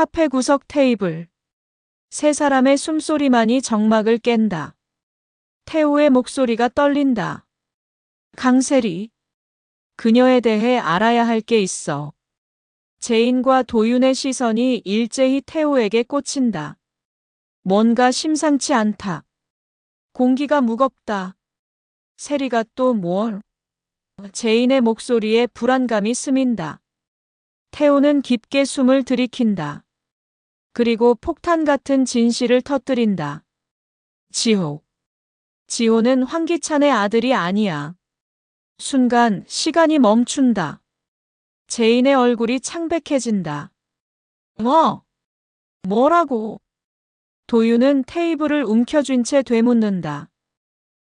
카페 구석 테이블. 세 사람의 숨소리만이 정막을 깬다. 태우의 목소리가 떨린다. 강세리. 그녀에 대해 알아야 할 게 있어. 제인과 도윤의 시선이 일제히 태우에게 꽂힌다. 뭔가 심상치 않다. 공기가 무겁다. 세리가 또 뭘? 제인의 목소리에 불안감이 스민다. 태우는 깊게 숨을 들이킨다. 그리고 폭탄 같은 진실을 터뜨린다. 지호. 지호는 황기찬의 아들이 아니야. 순간 시간이 멈춘다. 제인의 얼굴이 창백해진다. 뭐? 뭐라고? 도윤은 테이블을 움켜쥔 채 되묻는다.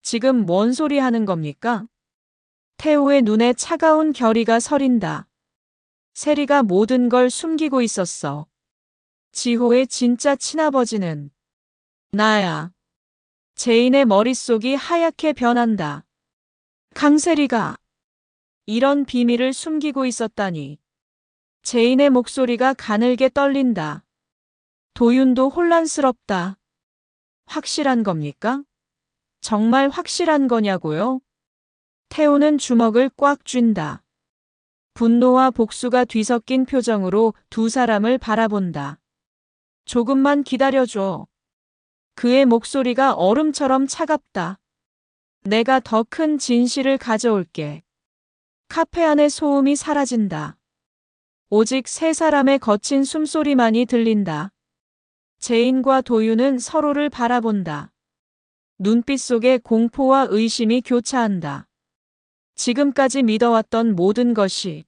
지금 뭔 소리 하는 겁니까? 태우의 눈에 차가운 결의가 서린다. 세리가 모든 걸 숨기고 있었어. 지호의 진짜 친아버지는 나야. 제인의 머릿속이 하얗게 변한다. 강세리가 이런 비밀을 숨기고 있었다니. 제인의 목소리가 가늘게 떨린다. 도윤도 혼란스럽다. 확실한 겁니까? 정말 확실한 거냐고요? 태우는 주먹을 꽉 쥔다. 분노와 복수가 뒤섞인 표정으로 두 사람을 바라본다. 조금만 기다려줘. 그의 목소리가 얼음처럼 차갑다. 내가 더 큰 진실을 가져올게. 카페 안의 소음이 사라진다. 오직 세 사람의 거친 숨소리만이 들린다. 제인과 도윤은 서로를 바라본다. 눈빛 속에 공포와 의심이 교차한다. 지금까지 믿어왔던 모든 것이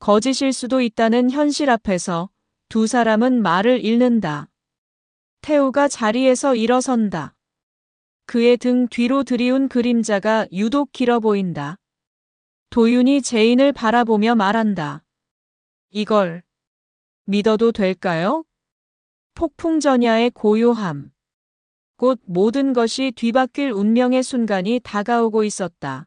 거짓일 수도 있다는 현실 앞에서 두 사람은 말을 잃는다. 태우가 자리에서 일어선다. 그의 등 뒤로 들이운 그림자가 유독 길어 보인다. 도윤이 제인을 바라보며 말한다. 이걸 믿어도 될까요? 폭풍전야의 고요함. 곧 모든 것이 뒤바뀔 운명의 순간이 다가오고 있었다.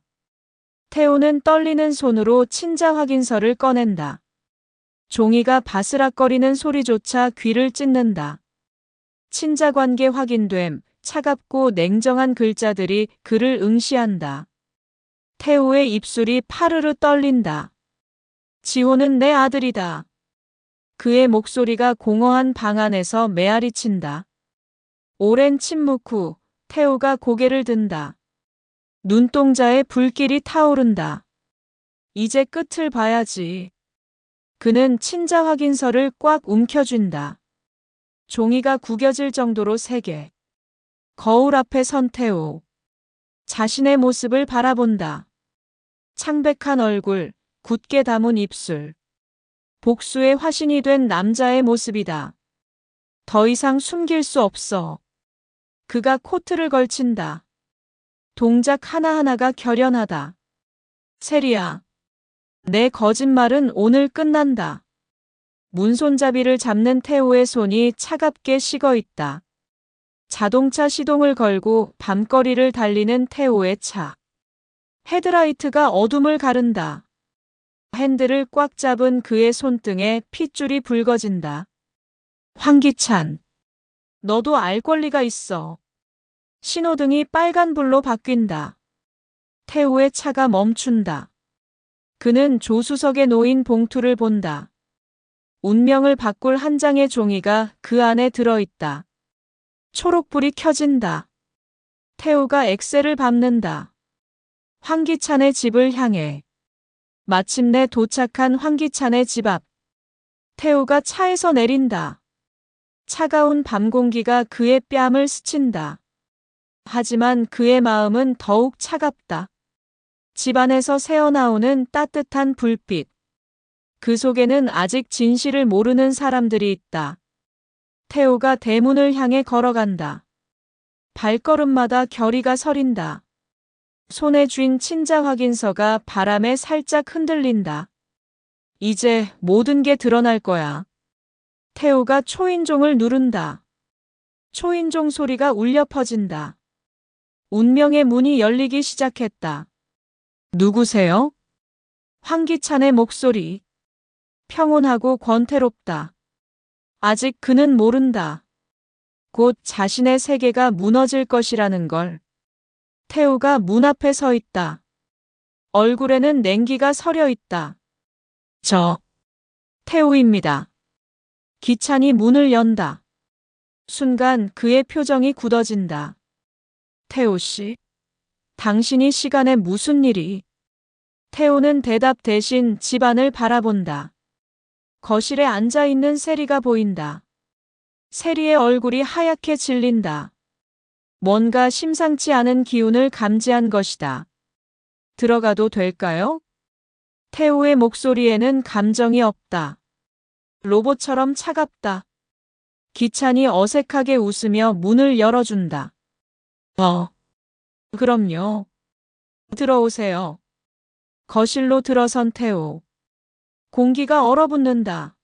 태우는 떨리는 손으로 친자 확인서를 꺼낸다. 종이가 바스락거리는 소리조차 귀를 찢는다. 친자 관계 확인됨, 차갑고 냉정한 글자들이 그를 응시한다. 태우의 입술이 파르르 떨린다. 지호는 내 아들이다. 그의 목소리가 공허한 방 안에서 메아리친다. 오랜 침묵 후 태우가 고개를 든다. 눈동자에 불길이 타오른다. 이제 끝을 봐야지. 그는 친자 확인서를 꽉 움켜쥔다. 종이가 구겨질 정도로 세게. 거울 앞에 선 태우. 자신의 모습을 바라본다. 창백한 얼굴, 굳게 담은 입술. 복수의 화신이 된 남자의 모습이다. 더 이상 숨길 수 없어. 그가 코트를 걸친다. 동작 하나하나가 결연하다. 세리야. 내 거짓말은 오늘 끝난다. 문손잡이를 잡는 태호의 손이 차갑게 식어 있다. 자동차 시동을 걸고 밤거리를 달리는 태호의 차. 헤드라이트가 어둠을 가른다. 핸들을 꽉 잡은 그의 손등에 핏줄이 붉어진다. 황기찬. 너도 알 권리가 있어. 신호등이 빨간불로 바뀐다. 태우의 차가 멈춘다. 그는 조수석에 놓인 봉투를 본다. 운명을 바꿀 한 장의 종이가 그 안에 들어있다. 초록불이 켜진다. 태우가 엑셀을 밟는다. 황기찬의 집을 향해. 마침내 도착한 황기찬의 집 앞. 태우가 차에서 내린다. 차가운 밤 공기가 그의 뺨을 스친다. 하지만 그의 마음은 더욱 차갑다. 집안에서 새어나오는 따뜻한 불빛. 그 속에는 아직 진실을 모르는 사람들이 있다. 태호가 대문을 향해 걸어간다. 발걸음마다 결의가 서린다. 손에 쥔 친자 확인서가 바람에 살짝 흔들린다. 이제 모든 게 드러날 거야. 태호가 초인종을 누른다. 초인종 소리가 울려 퍼진다. 운명의 문이 열리기 시작했다. 누구세요? 황기찬의 목소리. 평온하고 권태롭다. 아직 그는 모른다. 곧 자신의 세계가 무너질 것이라는 걸. 태우가 문 앞에 서 있다. 얼굴에는 냉기가 서려 있다. 저, 태우입니다. 기찬이 문을 연다. 순간 그의 표정이 굳어진다. 태우 씨, 당신이 시간에 무슨 일이? 태우는 대답 대신 집안을 바라본다. 거실에 앉아 있는 세리가 보인다. 세리의 얼굴이 하얗게 질린다. 뭔가 심상치 않은 기운을 감지한 것이다. 들어가도 될까요? 태우의 목소리에는 감정이 없다. 로봇처럼 차갑다. 기찬이 어색하게 웃으며 문을 열어준다. 어. 그럼요. 들어오세요. 거실로 들어선 태우. 공기가 얼어붙는다.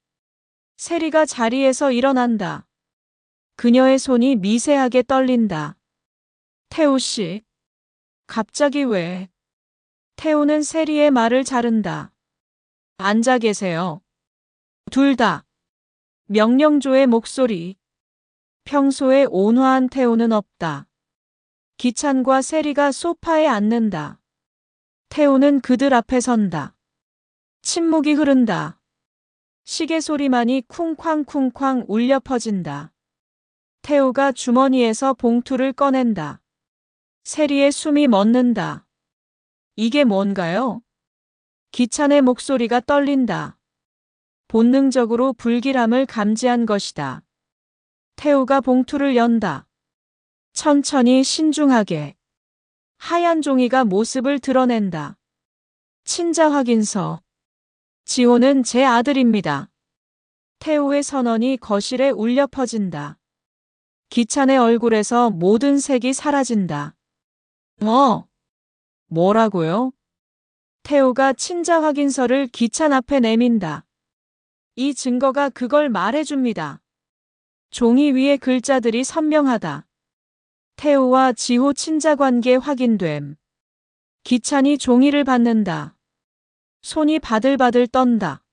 세리가 자리에서 일어난다. 그녀의 손이 미세하게 떨린다. 태우 씨. 갑자기 왜? 태우는 세리의 말을 자른다. 앉아 계세요. 둘 다. 명령조의 목소리. 평소에 온화한 태우는 없다. 기찬과 세리가 소파에 앉는다. 태우는 그들 앞에 선다. 침묵이 흐른다. 시계 소리만이 쿵쾅쿵쾅 울려 퍼진다. 태우가 주머니에서 봉투를 꺼낸다. 세리의 숨이 멎는다. 이게 뭔가요? 기찬의 목소리가 떨린다. 본능적으로 불길함을 감지한 것이다. 태우가 봉투를 연다. 천천히 신중하게. 하얀 종이가 모습을 드러낸다. 친자 확인서. 지호는 제 아들입니다. 태우의 선언이 거실에 울려 퍼진다. 기찬의 얼굴에서 모든 색이 사라진다. 어? 뭐라고요? 태우가 친자 확인서를 기찬 앞에 내민다. 이 증거가 그걸 말해줍니다. 종이 위에 글자들이 선명하다. 태우와 지호 친자 관계 확인됨. 기찬이 종이를 받는다. 손이 바들바들 떤다.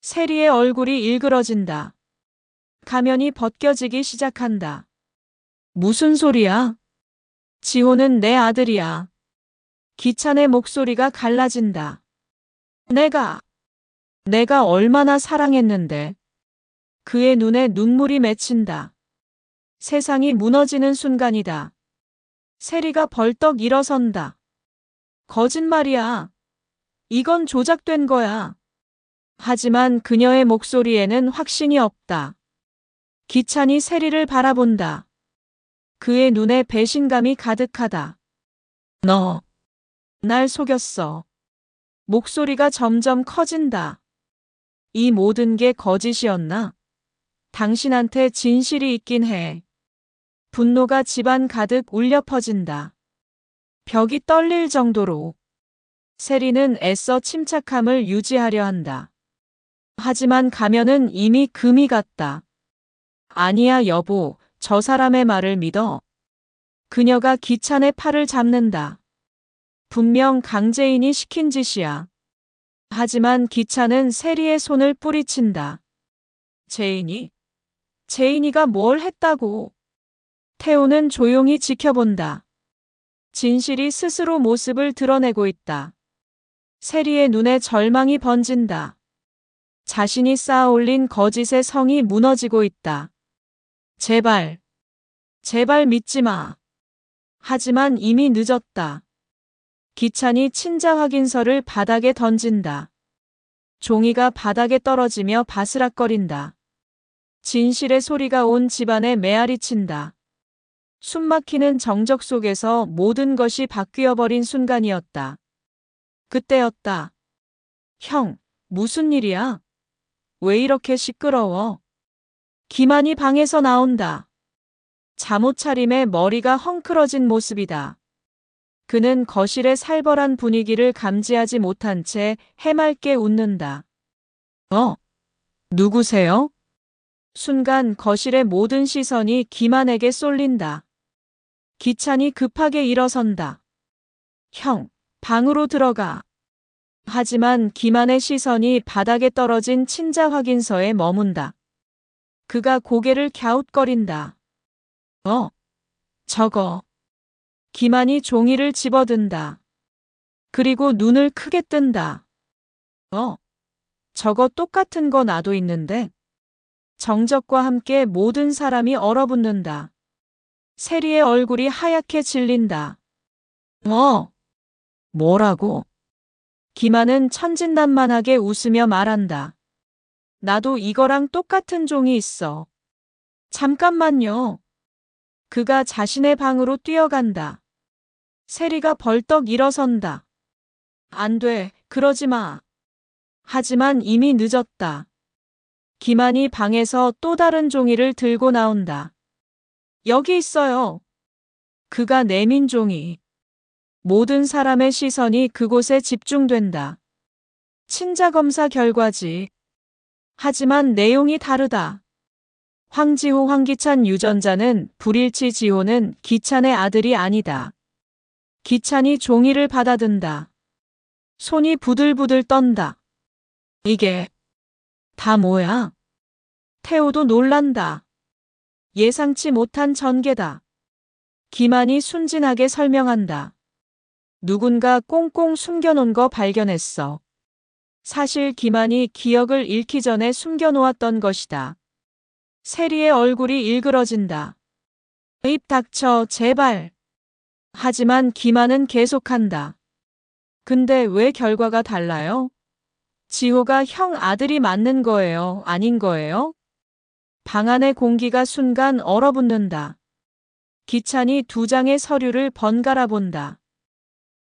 세리의 얼굴이 일그러진다. 가면이 벗겨지기 시작한다. 무슨 소리야? 지호는 내 아들이야. 기찬의 목소리가 갈라진다. 내가, 내가 얼마나 사랑했는데. 그의 눈에 눈물이 맺힌다. 세상이 무너지는 순간이다. 세리가 벌떡 일어선다. 거짓말이야. 이건 조작된 거야. 하지만 그녀의 목소리에는 확신이 없다. 기찬이 세리를 바라본다. 그의 눈에 배신감이 가득하다. 너, 날 속였어. 목소리가 점점 커진다. 이 모든 게 거짓이었나? 당신한테 진실이 있긴 해. 분노가 집안 가득 울려 퍼진다. 벽이 떨릴 정도로. 세리는 애써 침착함을 유지하려 한다. 하지만 가면은 이미 금이 갔다. 아니야, 여보. 저 사람의 말을 믿어. 그녀가 기찬의 팔을 잡는다. 분명 강재인이 시킨 짓이야. 하지만 기찬은 세리의 손을 뿌리친다. 제인이? 제인이가 뭘 했다고? 태우는 조용히 지켜본다. 진실이 스스로 모습을 드러내고 있다. 세리의 눈에 절망이 번진다. 자신이 쌓아올린 거짓의 성이 무너지고 있다. 제발, 제발 믿지 마. 하지만 이미 늦었다. 기찬이 친자 확인서를 바닥에 던진다. 종이가 바닥에 떨어지며 바스락거린다. 진실의 소리가 온 집안에 메아리 친다. 숨막히는 정적 속에서 모든 것이 바뀌어 버린 순간이었다. 그때였다. 형, 무슨 일이야? 왜 이렇게 시끄러워? 기만이 방에서 나온다. 잠옷 차림에 머리가 헝클어진 모습이다. 그는 거실의 살벌한 분위기를 감지하지 못한 채 해맑게 웃는다. 어? 누구세요? 순간 거실의 모든 시선이 기만에게 쏠린다. 기찬이 급하게 일어선다. 형, 방으로 들어가. 하지만 기만의 시선이 바닥에 떨어진 친자 확인서에 머문다. 그가 고개를 갸웃거린다. 어, 저거. 기만이 종이를 집어든다. 그리고 눈을 크게 뜬다. 어, 저거 똑같은 거 나도 있는데. 정적과 함께 모든 사람이 얼어붙는다. 세리의 얼굴이 하얗게 질린다. 어, 뭐라고? 기만은 천진난만하게 웃으며 말한다. 나도 이거랑 똑같은 종이 있어. 잠깐만요. 그가 자신의 방으로 뛰어간다. 세리가 벌떡 일어선다. 안 돼, 그러지 마. 하지만 이미 늦었다. 기만이 방에서 또 다른 종이를 들고 나온다. 여기 있어요. 그가 내민 종이. 모든 사람의 시선이 그곳에 집중된다. 친자검사 결과지. 하지만 내용이 다르다. 황지호 황기찬 유전자는 불일치 지호는 기찬의 아들이 아니다. 기찬이 종이를 받아든다. 손이 부들부들 떤다. 이게 다 뭐야? 태호도 놀란다. 예상치 못한 전개다. 기만이 순진하게 설명한다. 누군가 꽁꽁 숨겨놓은 거 발견했어. 사실 기만이 기억을 잃기 전에 숨겨놓았던 것이다. 세리의 얼굴이 일그러진다. 입 닥쳐, 제발. 하지만 기만은 계속한다. 근데 왜 결과가 달라요? 지호가 형 아들이 맞는 거예요? 아닌 거예요? 방 안의 공기가 순간 얼어붙는다. 기찬이 두 장의 서류를 번갈아 본다.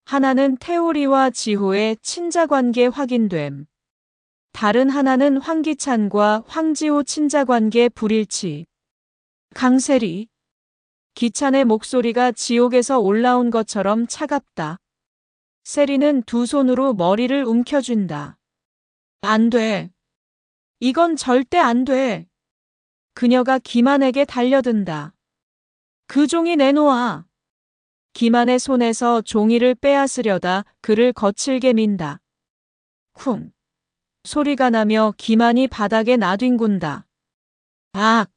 하나는 태오리와 지호의 친자관계 확인됨. 다른 하나는 황기찬과 황지호 친자관계 불일치. 강세리. 기찬의 목소리가 지옥에서 올라온 것처럼 차갑다. 세리는 두 손으로 머리를 움켜쥔다. 안 돼. 이건 절대 안 돼. 그녀가 기만에게 달려든다. 그 종이 내놓아. 기만의 손에서 종이를 빼앗으려다 그를 거칠게 민다. 쿵. 소리가 나며 기만이 바닥에 나뒹군다. 악!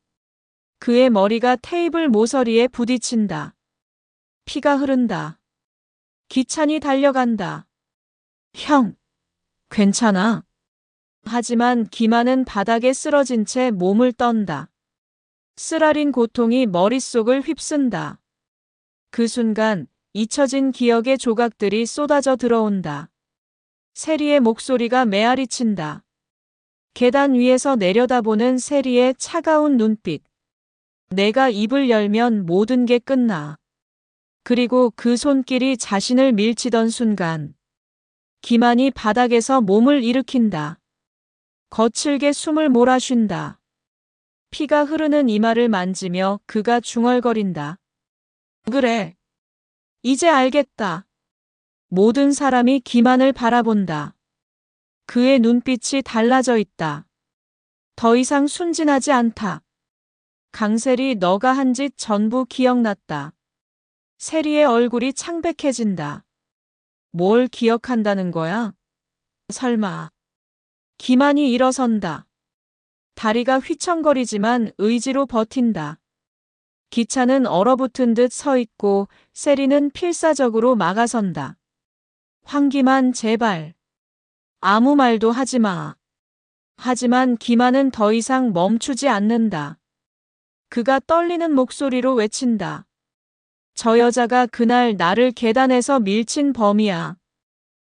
그의 머리가 테이블 모서리에 부딪힌다. 피가 흐른다. 기찬이 달려간다. 형, 괜찮아. 하지만 기만은 바닥에 쓰러진 채 몸을 떤다. 쓰라린 고통이 머릿속을 휩쓴다. 그 순간 잊혀진 기억의 조각들이 쏟아져 들어온다. 세리의 목소리가 메아리친다. 계단 위에서 내려다보는 세리의 차가운 눈빛. 내가 입을 열면 모든 게 끝나. 그리고 그 손길이 자신을 밀치던 순간. 기만이 바닥에서 몸을 일으킨다. 거칠게 숨을 몰아쉰다. 피가 흐르는 이마를 만지며 그가 중얼거린다. 그래. 이제 알겠다. 모든 사람이 기만을 바라본다. 그의 눈빛이 달라져 있다. 더 이상 순진하지 않다. 강셀이 너가 한 짓 전부 기억났다. 세리의 얼굴이 창백해진다. 뭘 기억한다는 거야? 설마. 기만이 일어선다. 다리가 휘청거리지만 의지로 버틴다. 기차는 얼어붙은 듯 서 있고 세리는 필사적으로 막아선다. 황기만 제발. 아무 말도 하지 마. 하지만 기만은 더 이상 멈추지 않는다. 그가 떨리는 목소리로 외친다. 저 여자가 그날 나를 계단에서 밀친 범이야.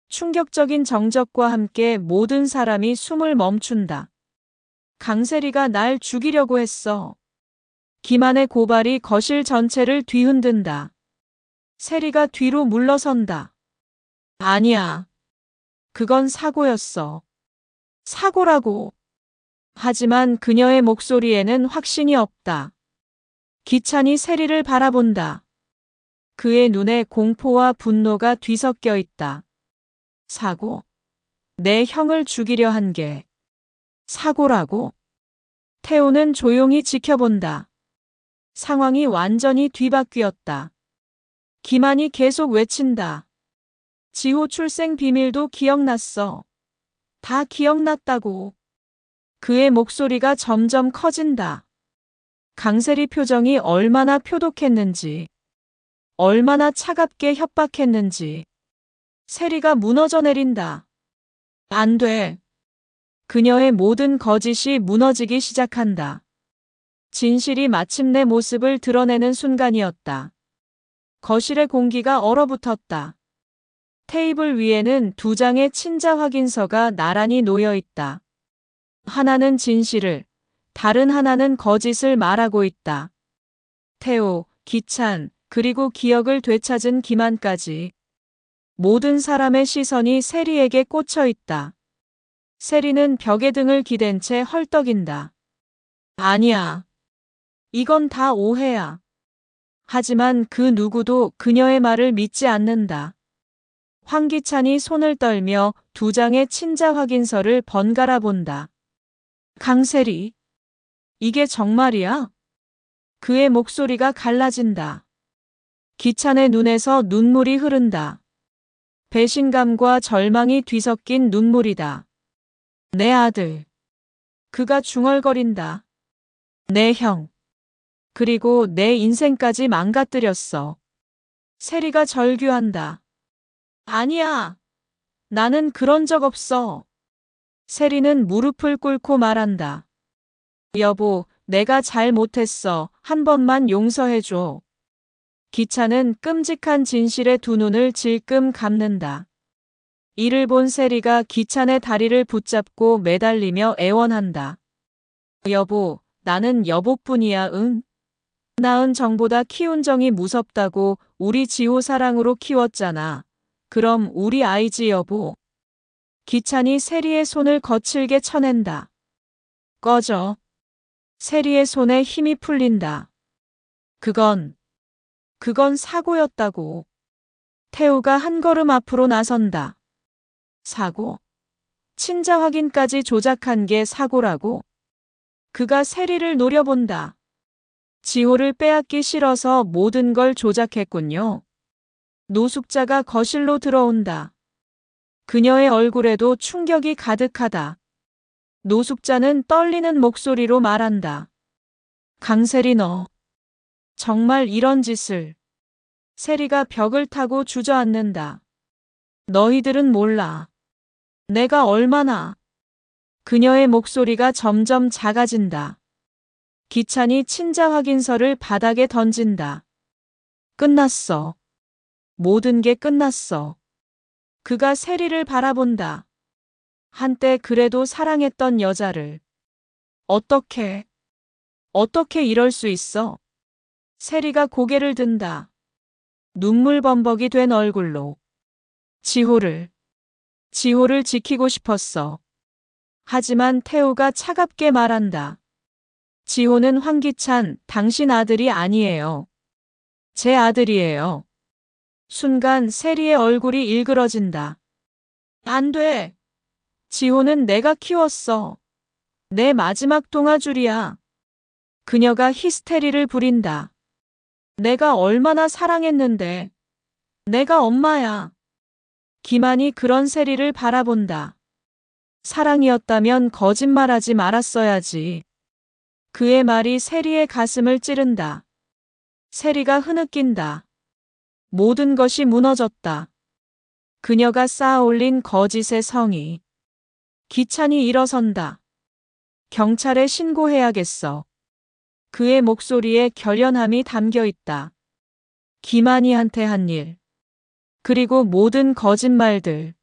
충격적인 정적과 함께 모든 사람이 숨을 멈춘다. 강세리가 날 죽이려고 했어. 기만의 고발이 거실 전체를 뒤흔든다. 세리가 뒤로 물러선다. 아니야. 그건 사고였어. 사고라고. 하지만 그녀의 목소리에는 확신이 없다. 기찬이 세리를 바라본다. 그의 눈에 공포와 분노가 뒤섞여 있다. 사고. 내 형을 죽이려 한 게 사고라고? 태호는 조용히 지켜본다. 상황이 완전히 뒤바뀌었다. 기만이 계속 외친다. 지호 출생 비밀도 기억났어. 다 기억났다고. 그의 목소리가 점점 커진다. 강세리 표정이 얼마나 표독했는지, 얼마나 차갑게 협박했는지. 세리가 무너져 내린다. 안 돼. 그녀의 모든 거짓이 무너지기 시작한다. 진실이 마침내 모습을 드러내는 순간이었다. 거실의 공기가 얼어붙었다. 테이블 위에는 두 장의 친자 확인서가 나란히 놓여 있다. 하나는 진실을, 다른 하나는 거짓을 말하고 있다. 태호, 기찬, 그리고 기억을 되찾은 기만까지. 모든 사람의 시선이 세리에게 꽂혀 있다. 세리는 벽에 등을 기댄 채 헐떡인다. 아니야. 이건 다 오해야. 하지만 그 누구도 그녀의 말을 믿지 않는다. 황기찬이 손을 떨며 두 장의 친자 확인서를 번갈아 본다. 강세리. 이게 정말이야? 그의 목소리가 갈라진다. 기찬의 눈에서 눈물이 흐른다. 배신감과 절망이 뒤섞인 눈물이다. 내 아들. 그가 중얼거린다. 내 형. 그리고 내 인생까지 망가뜨렸어. 세리가 절규한다. 아니야. 나는 그런 적 없어. 세리는 무릎을 꿇고 말한다. 여보, 내가 잘 못했어. 한 번만 용서해줘. 기차는 끔찍한 진실의 두 눈을 질끔 감는다. 이를 본 세리가 기찬의 다리를 붙잡고 매달리며 애원한다. 여보, 나는 여보뿐이야, 응? 나은 정보다 키운 정이 무섭다고 우리 지호 사랑으로 키웠잖아. 그럼 우리 아이지 여보. 기찬이 세리의 손을 거칠게 쳐낸다. 꺼져. 세리의 손에 힘이 풀린다. 그건, 그건 사고였다고. 태우가 한 걸음 앞으로 나선다. 사고. 친자 확인까지 조작한 게 사고라고. 그가 세리를 노려본다. 지호를 빼앗기 싫어서 모든 걸 조작했군요. 노숙자가 거실로 들어온다. 그녀의 얼굴에도 충격이 가득하다. 노숙자는 떨리는 목소리로 말한다. 강세리 너. 정말 이런 짓을. 세리가 벽을 타고 주저앉는다. 너희들은 몰라. 내가 얼마나. 그녀의 목소리가 점점 작아진다. 기찬이 친자 확인서를 바닥에 던진다. 끝났어. 모든 게 끝났어. 그가 세리를 바라본다. 한때 그래도 사랑했던 여자를. 어떻게, 어떻게 이럴 수 있어? 세리가 고개를 든다. 눈물 범벅이 된 얼굴로. 지호를, 지호를 지키고 싶었어. 하지만 태호가 차갑게 말한다. 지호는 황기찬, 당신 아들이 아니에요. 제 아들이에요. 순간 세리의 얼굴이 일그러진다. 안 돼. 지호는 내가 키웠어. 내 마지막 동아줄이야. 그녀가 히스테리를 부린다. 내가 얼마나 사랑했는데. 내가 엄마야. 기만이 그런 세리를 바라본다. 사랑이었다면 거짓말하지 말았어야지. 그의 말이 세리의 가슴을 찌른다. 세리가 흐느낀다. 모든 것이 무너졌다. 그녀가 쌓아 올린 거짓의 성이. 기찬이 일어선다. 경찰에 신고해야겠어. 그의 목소리에 결연함이 담겨 있다. 기만이한테 한 일. 그리고 모든 거짓말들.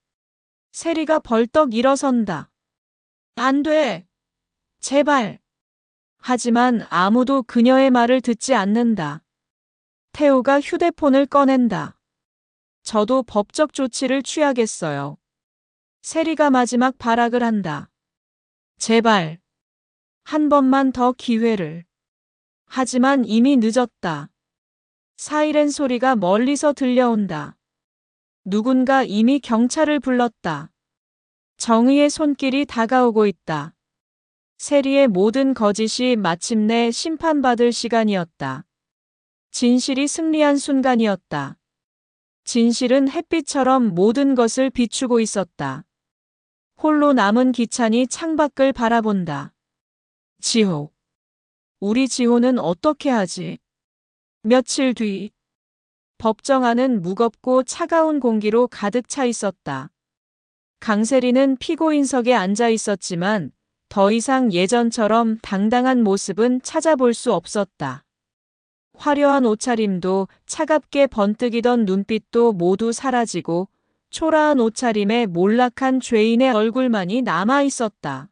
세리가 벌떡 일어선다. 안 돼. 제발. 하지만 아무도 그녀의 말을 듣지 않는다. 태우가 휴대폰을 꺼낸다. 저도 법적 조치를 취하겠어요. 세리가 마지막 발악을 한다. 제발. 한 번만 더 기회를. 하지만 이미 늦었다. 사이렌 소리가 멀리서 들려온다. 누군가 이미 경찰을 불렀다. 정의의 손길이 다가오고 있다. 세리의 모든 거짓이 마침내 심판받을 시간이었다. 진실이 승리한 순간이었다. 진실은 햇빛처럼 모든 것을 비추고 있었다. 홀로 남은 기찬이 창밖을 바라본다. 지옥. 우리 지호는 어떻게 하지? 며칠 뒤 법정 안은 무겁고 차가운 공기로 가득 차 있었다. 강세리는 피고인석에 앉아 있었지만 더 이상 예전처럼 당당한 모습은 찾아볼 수 없었다. 화려한 옷차림도 차갑게 번뜩이던 눈빛도 모두 사라지고 초라한 옷차림에 몰락한 죄인의 얼굴만이 남아 있었다.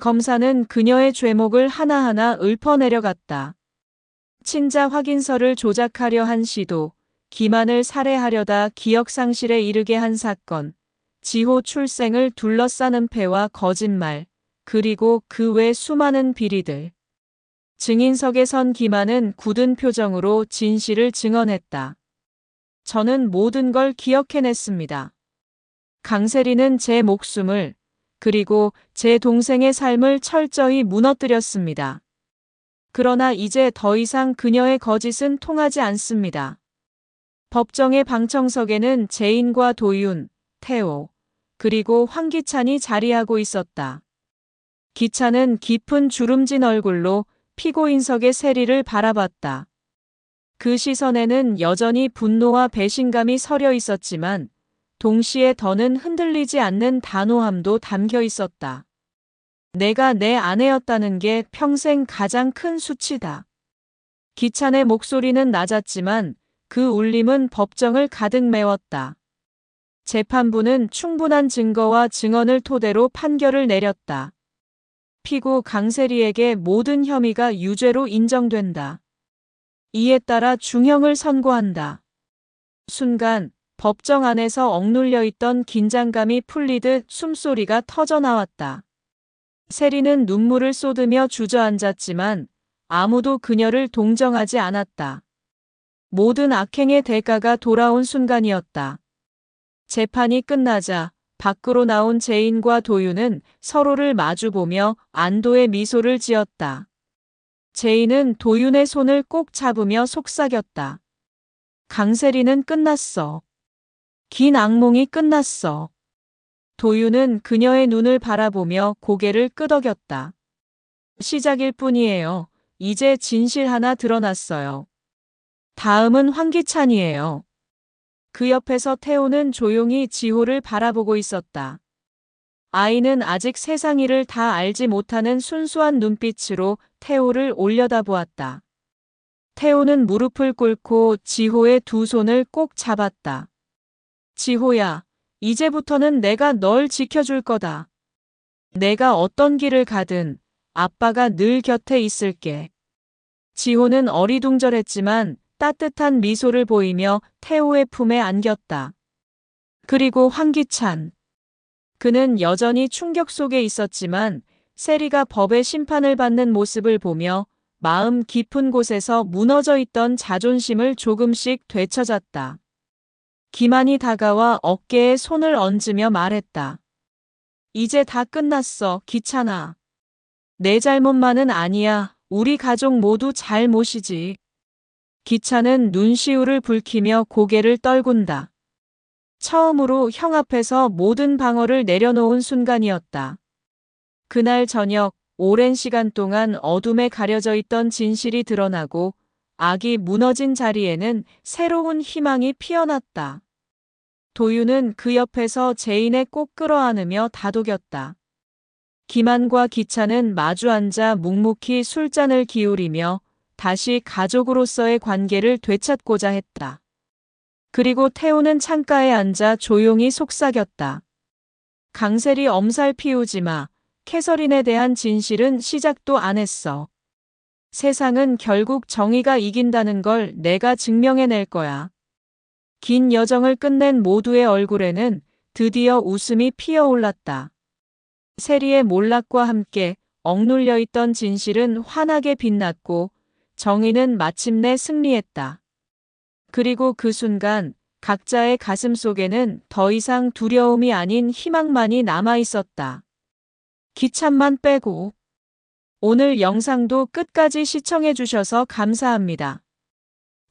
검사는 그녀의 죄목을 하나하나 읊어내려갔다. 친자 확인서를 조작하려 한 시도, 기만을 살해하려다 기억상실에 이르게 한 사건, 지호 출생을 둘러싸는 패와 거짓말, 그리고 그 외 수많은 비리들. 증인석에 선 기만은 굳은 표정으로 진실을 증언했다. 저는 모든 걸 기억해냈습니다. 강세리는 제 목숨을, 그리고 제 동생의 삶을 철저히 무너뜨렸습니다. 그러나 이제 더 이상 그녀의 거짓은 통하지 않습니다. 법정의 방청석에는 제인과 도윤, 태호, 그리고 황기찬이 자리하고 있었다. 기찬은 깊은 주름진 얼굴로 피고인석의 세리를 바라봤다. 그 시선에는 여전히 분노와 배신감이 서려 있었지만 동시에 더는 흔들리지 않는 단호함도 담겨 있었다. 내가 내 아내였다는 게 평생 가장 큰 수치다. 기찬의 목소리는 낮았지만 그 울림은 법정을 가득 메웠다. 재판부는 충분한 증거와 증언을 토대로 판결을 내렸다. 피고 강세리에게 모든 혐의가 유죄로 인정된다. 이에 따라 중형을 선고한다. 순간 법정 안에서 억눌려 있던 긴장감이 풀리듯 숨소리가 터져 나왔다. 세리는 눈물을 쏟으며 주저앉았지만 아무도 그녀를 동정하지 않았다. 모든 악행의 대가가 돌아온 순간이었다. 재판이 끝나자 밖으로 나온 제인과 도윤은 서로를 마주보며 안도의 미소를 지었다. 제인은 도윤의 손을 꼭 잡으며 속삭였다. 강세리는 끝났어. 긴 악몽이 끝났어. 도윤은 그녀의 눈을 바라보며 고개를 끄덕였다. 시작일 뿐이에요. 이제 진실 하나 드러났어요. 다음은 황기찬이에요. 그 옆에서 태호는 조용히 지호를 바라보고 있었다. 아이는 아직 세상 일을 다 알지 못하는 순수한 눈빛으로 태호를 올려다보았다. 태호는 무릎을 꿇고 지호의 두 손을 꼭 잡았다. 지호야, 이제부터는 내가 널 지켜줄 거다. 내가 어떤 길을 가든 아빠가 늘 곁에 있을게. 지호는 어리둥절했지만 따뜻한 미소를 보이며 태호의 품에 안겼다. 그리고 황기찬. 그는 여전히 충격 속에 있었지만 세리가 법의 심판을 받는 모습을 보며 마음 깊은 곳에서 무너져 있던 자존심을 조금씩 되찾았다. 기만이 다가와 어깨에 손을 얹으며 말했다. 이제 다 끝났어, 기찬아. 내 잘못만은 아니야. 우리 가족 모두 잘못이지. 기차는 눈시울을 붉히며 고개를 떨군다. 처음으로 형 앞에서 모든 방어를 내려놓은 순간이었다. 그날 저녁 오랜 시간 동안 어둠에 가려져 있던 진실이 드러나고 악이 무너진 자리에는 새로운 희망이 피어났다. 도유는 그 옆에서 제인의 꼭 끌어안으며 다독였다. 기만과 기차는 마주 앉아 묵묵히 술잔을 기울이며 다시 가족으로서의 관계를 되찾고자 했다. 그리고 태우는 창가에 앉아 조용히 속삭였다. 강셀이 엄살 피우지 마. 캐서린에 대한 진실은 시작도 안 했어. 세상은 결국 정의가 이긴다는 걸 내가 증명해낼 거야. 긴 여정을 끝낸 모두의 얼굴에는 드디어 웃음이 피어올랐다. 세리의 몰락과 함께 억눌려 있던 진실은 환하게 빛났고 정의는 마침내 승리했다. 그리고 그 순간 각자의 가슴 속에는 더 이상 두려움이 아닌 희망만이 남아 있었다. 기참만 빼고. 오늘 영상도 끝까지 시청해 주셔서 감사합니다.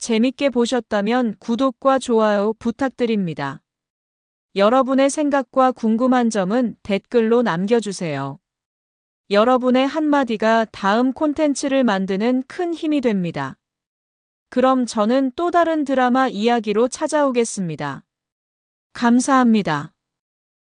재밌게 보셨다면 구독과 좋아요 부탁드립니다. 여러분의 생각과 궁금한 점은 댓글로 남겨주세요. 여러분의 한마디가 다음 콘텐츠를 만드는 큰 힘이 됩니다. 그럼 저는 또 다른 드라마 이야기로 찾아오겠습니다. 감사합니다.